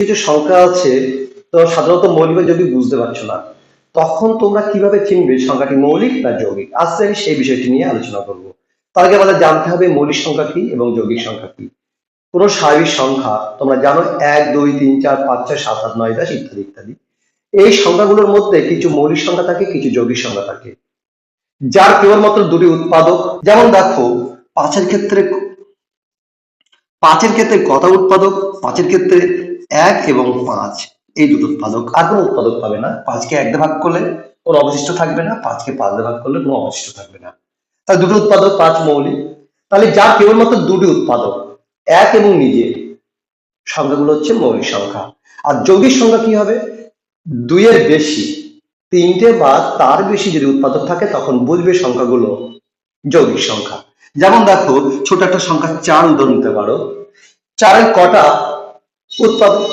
কিছু সংখ্যা আছে, তো সাধারণত মৌলিক যৌগিক বুঝতে পারছ না, তখন তোমরা কীভাবে চিনবে সংখ্যাটি মৌলিক না যৌগিক? আজকে আমি সেই বিষয়টি নিয়ে আলোচনা করব। তার আগে আমাদের জানতে হবে মৌলিক সংখ্যা কি এবং যৌগিক সংখ্যা কি। কোন স্বাভাবিক সংখ্যা, তোমরা জানো এক, দুই, তিন, চার, পাঁচ, ছয়, সাত, আট, নয়, দশ, ইত্যাদি ইত্যাদি। এই সংখ্যাগুলোর মধ্যে কিছু মৌলিক সংখ্যা থাকে, কিছু যৌগিক সংখ্যা থাকে। যার কেবলমাত্র দুটি উৎপাদক, যেমন দেখো, পাঁচের ক্ষেত্রে পাঁচের ক্ষেত্রে কত উৎপাদক, পাঁচের ক্ষেত্রে এক এবং পাঁচ। এই দুটো উৎপাদক আর কোনো উৎপাদক পাবে না। পাঁচকে এক ভাগ করলে কোনো অবশিষ্ট থাকবে না, পাঁচকে পাঁচ ভাগ করলে কোনো অবশিষ্ট থাকবে না। তাহলে দুটো উৎপাদক পাঁচ মৌলিক। তাহলে যার কেবলমাত্র দুটি উৎপাদক, এক এবং নিজে সংখ্যাগুলো হচ্ছে মৌলিক সংখ্যা। আর যৌগিক সংখ্যা কি হবে? দুইয়ের বেশি, তিনটে বা তার বেশি যদি উৎপাদক থাকে, তখন বুঝবে সংখ্যাগুলো যৌগিক সংখ্যা। যেমন দেখো, ছোট একটা সংখ্যা চার উদাহরণ নিতে পারো। চারের কটা উৎপাদক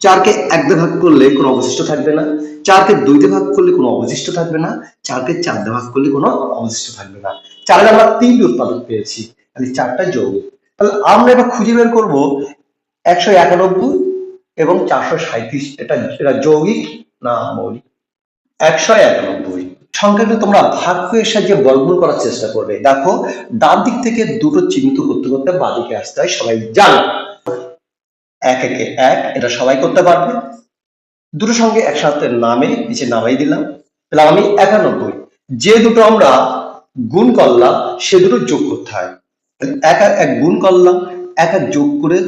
চারকে এক দিয়ে ভাগ করলে কোনো অবশিষ্ট থাকবে না। চারকে দুই দিয়ে ভাগ করলে কোনো অবশিষ্ট থাকবে না। চারকে চার দিয়ে ভাগ করলে কোনো অবশিষ্ট থাকবে না। চারের আমরা তিনটি উৎপাদক পেয়েছি। তাহলে চারটা যৌগিক। তাহলে আমরা এবার খুঁজে বের করব একশো একানব্বই এবং চারশো সাঁত্রিশ এটা এটা যৌগিক না মৌলিক? একশো একানব্বই। সংখ্যাটা তোমরা ভাগ্যের সাহায্যে বর্গমূল করার চেষ্টা করবে। দেখো, ডান দিক থেকে দুটো চিহ্নিত করতে করতে বাদিকে আসতে হয়। সবাই জানো। এক, একে এক, এটা সবাই করতে পারবে। দুটো সঙ্গে একসাথে নামে, নিচে নামাই দিলাম। তাহলে আমি একানব্বই। যে দুটো আমরা গুণ করলাম, সে দুটো যোগ করতে হয়। এক এক গুণ করলাম, এক এক যোগ করে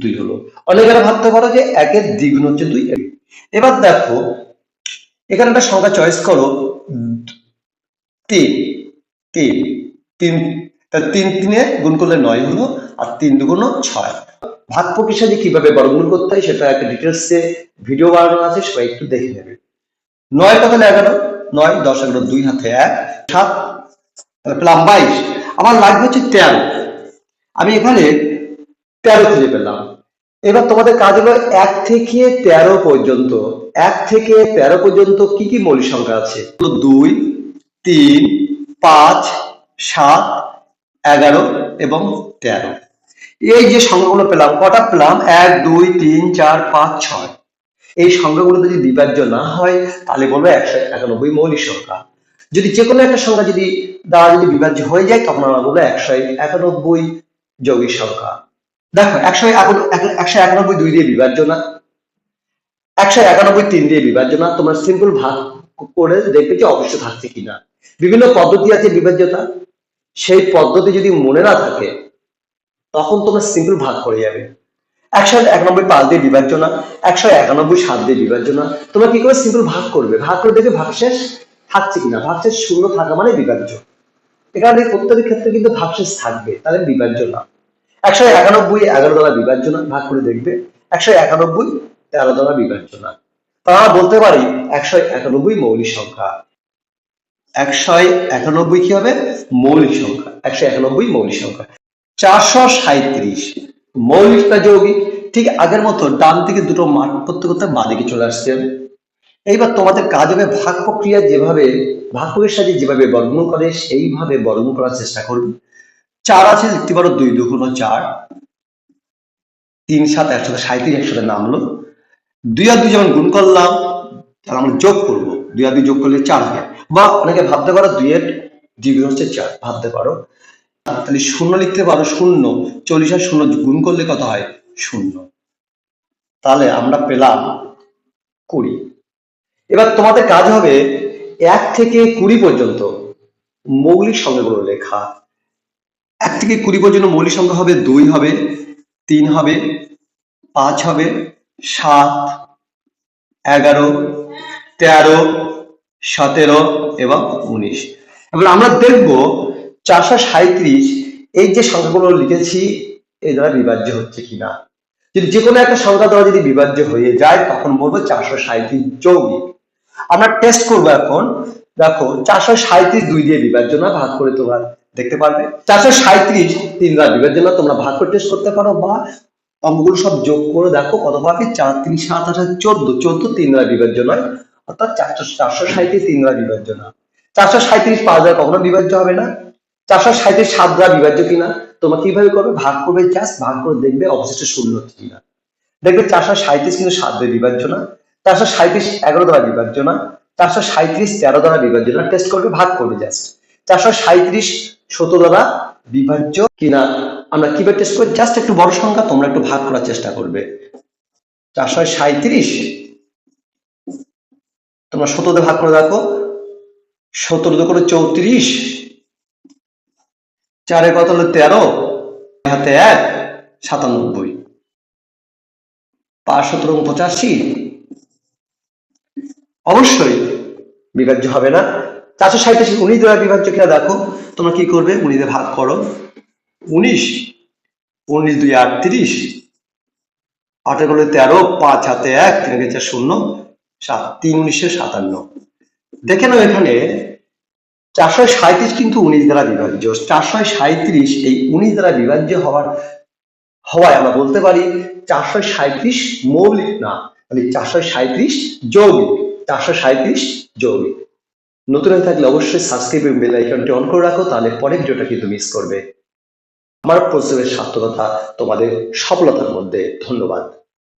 দুই হলো। অনেকেরা ভাবতে পারো যে একের দ্বিগুণ হচ্ছে দুই। এবার দেখো, এখানে একটা সংখ্যা চয়েস করো। তিন তিন তিন তিন তিনে গুণ করলে নয় হলো, আর তিন দুগুণ ছয়। ভাগ প্রকৃষা কীভাবে বর্গমূল করতে হয় সেটা একটা ডিটেলসে ভিডিও বানানো আছে, সবাই একটু দেখে নেবে। নয় কথা এগারো? নয়, দশ, এগারো, দুই, হাতে এক, সাত তাহলে পেলাম বাইশ। আমার লাগবে হচ্ছে তেরো। আমি এখানে তেরো খুঁজে পেলাম। এবার তোমাদের কাজ হলো এক থেকে তেরো পর্যন্ত, এক থেকে তেরো পর্যন্ত কি কি মৌলিক সংখ্যা আছে? দুই, তিন, পাঁচ, সাত, এগারো এবং তেরো। এই যে সংখ্যাগুলো পেলাম, কটা পেলাম? এক, দুই, তিন, চার, পাঁচ, ছয়। এই সংখ্যাগুলো যদি বিভাজ্য না হয়, তাহলে বলব একশো একানব্বই মৌলিক সংখ্যা। যদি যে কোনো একটা সংখ্যা যদি দ্বারা যদি বিভাজ্য হয়ে যায়, তখন আমরা বলব একশো একানব্বই যৌগিক সংখ্যা। দেখো, একশো একশো একানব্বই দুই দিয়ে বিভাজ্য না। একশো একানব্বই তিন দিয়ে বিভাজ্য না। তোমরা সিম্পল ভাগ করে দেখবে যে অবশ্য থাকছে কিনা। বিভিন্ন পদ্ধতি আছে বিভাজ্যতা। সেই পদ্ধতি যদি মনে না থাকে তখন তোমরা সিম্পল ভাগ করে যাবে। একশো একানব্বই পাঁচ দিয়ে বিভাজ্য না, একশো একানব্বই সাত দিয়ে বিভাজ্য না। তোমরা কি করে সিম্পল ভাগ করবে? ভাগ করে দেখবে ভাগশেষ থাকছে কিনা? ভাগশেষ শূন্য থাকা মানে বিভাজ্য এখানে প্রত্যেকের ক্ষেত্রে কিন্তু ভাগশেষ থাকবে, তাহলে বিভাজ্য না। একশো একানব্বই এগারো দ্বারা বিভাজ্য না, ভাগ করে দেখবে একশো একানব্বই তেরো দ্বারা বিভাজ্য না। তা আমরা বলতে পারি একশো একানব্বই মৌলিক সংখ্যা। একশো একানব্বই কি হবে? মৌলিক সংখ্যা। একশো একানব্বই মৌলিক সংখ্যা। চারশো সাঁত্রিশ মৌলিক না যৌগিক। ঠিক আগের মতো ডান থেকে দুটো মার্ক করতে বাদিকে চলে আসছে। এইবার তোমাদের কাজ হবে ভাগ প্রক্রিয়া যেভাবে, ভাগ সাথে যেভাবে বর্গমূল করে, সেইভাবে বর্গমূল করার চেষ্টা করবে চার আছে লিখতে পারো দুই দুগুণ চার। তিন সাত, একসাথে সাঁত্রিশ একসাথে নামলো। দুই আর দুই যেমন গুণ করলাম, তাহলে আমরা যোগ করব। দুই আর দুই যোগ করলে চার হবে বা অনেকে ভাবতে পারো, দুইয়ের দ্বিগুণ হচ্ছে চার, ভাবতে পারো। তাহলে শূন্য লিখতে পারো, শূন্য। চল্লিশ আর শূন্য গুণ করলে কত হয়? শূন্য। তাহলে আমরা পেলাম কুড়ি। এবার তোমাদের কাজ হবে এক থেকে কুড়ি পর্যন্ত মৌলিক সংখ্যাগুলো লেখা। এক থেকে কুড়ি পর্যন্ত মৌলিক সংখ্যা হবে দুই হবে, তিন হবে, পাঁচ হবে, সাত, এগারো, তেরো, সতেরো এবং উনিশ। এবার আমরা দেখব চারশো সাঁত্রিশ এই যে সংখ্যাগুলো লিখেছি, এই দ্বারা বিভাজ্য হচ্ছে কিনা? যদি যে কোনো একটা সংখ্যা দ্বারা যদি বিভাজ্য হয়ে যায়, তখন বলব চারশো সাঁত্রিশ যৌগিক। আমরা টেস্ট করব এখন। দেখো, চারশো সাঁত্রিশ দুই দিয়ে বিভাজ্য না, ভাগ করে তোমরা দেখতে পারবে। চারশো সাঁত্রিশ তিন দ্বারা বিভাজ্য না, তোমরা ভাগ করে টেস্ট করতে পারো। বা অঙ্কগুলো সব যোগ করে দেখো, কত পাবে চার, তিন, সাত আঠাশ চোদ্দ। চোদ্দ তিন দ্বারা বিভাজ্য নয়, অর্থাৎ চারশো চারশো সাঁত্রিশ তিন দ্বারা বিভাজ্য না। চারশো সাঁত্রিশ পাঁচ দ্বারা কখনো বিভাজ্য হবে না। চারশো সাঁত্রিশ সাত দ্বারা বিভাজ্য কিনা? তোমরা কীভাবে করবে? ভাগ করবে জাস্ট ভাগ করে দেখবে অবশিষ্ট শূন্য হচ্ছে কিনা। দেখবে চারশো সাঁত্রিশ কিন্তু সাত দিয়ে বিভাজ্য না, চারশো সাঁত্রিশ এগারো দ্বারা বিভাজ্য না, চারশো সাঁত্রিশ তেরো দ্বারা বিভাজ্য না টেস্ট করবে, ভাগ করবে জাস্ট চারশো সাঁত্রিশ সতেরো দ্বারা বিভাজ্য কিনা? আমরা কীভাবে টেস্ট করি জাস্ট একটু বড় সংখ্যা, তোমরা একটু ভাগ করার চেষ্টা করবে। চারশো সাঁত্রিশ তোমরা সতেরো দিয়ে ভাগ করে দেখো সতেরো করে চৌত্রিশ চারে কত হলো? তেরো। হাতে এক, সাতানব্বই। পাঁচ, সতেরো, পঁচাশি। অবশ্যই বিভাজ্য হবে না। চারশো সাঁত্রিশ উনিশ দ্বারা বিভাজ্য কিনা দেখো। তোমরা কি করবে? উনিশ ভাগ করো। উনিশ উনিশ দুই আটত্রিশ আটে করলে তেরো, পাঁচ হাতে এক, তিন গেছে শূন্য, সাত, তিন উনিশে সাতান্ন। দেখে নাও এখানে চারশো সাঁত্রিশ কিন্তু উনিশ দ্বারা বিভাজ্য। চারশো সাঁত্রিশ এই উনিশ দ্বারা বিভাজ্য হওয়ার হওয়ায় আমরা বলতে পারি চারশো সাঁত্রিশ মৌলিক না মানে চারশো সাঁত্রিশ যৌগিক, চারশো সাঁত্রিশ যৌগিক। নতুন হয়ে থাকলে অবশ্যই সাবস্ক্রাইব এবং বেল আইকনটি অন করে রাখো, তাহলে পরের ভিডিওটা কিন্তু মিস করবে। আমার প্রস্তুতের সার্থকতা তোমাদের সফলতার মধ্যে। ধন্যবাদ।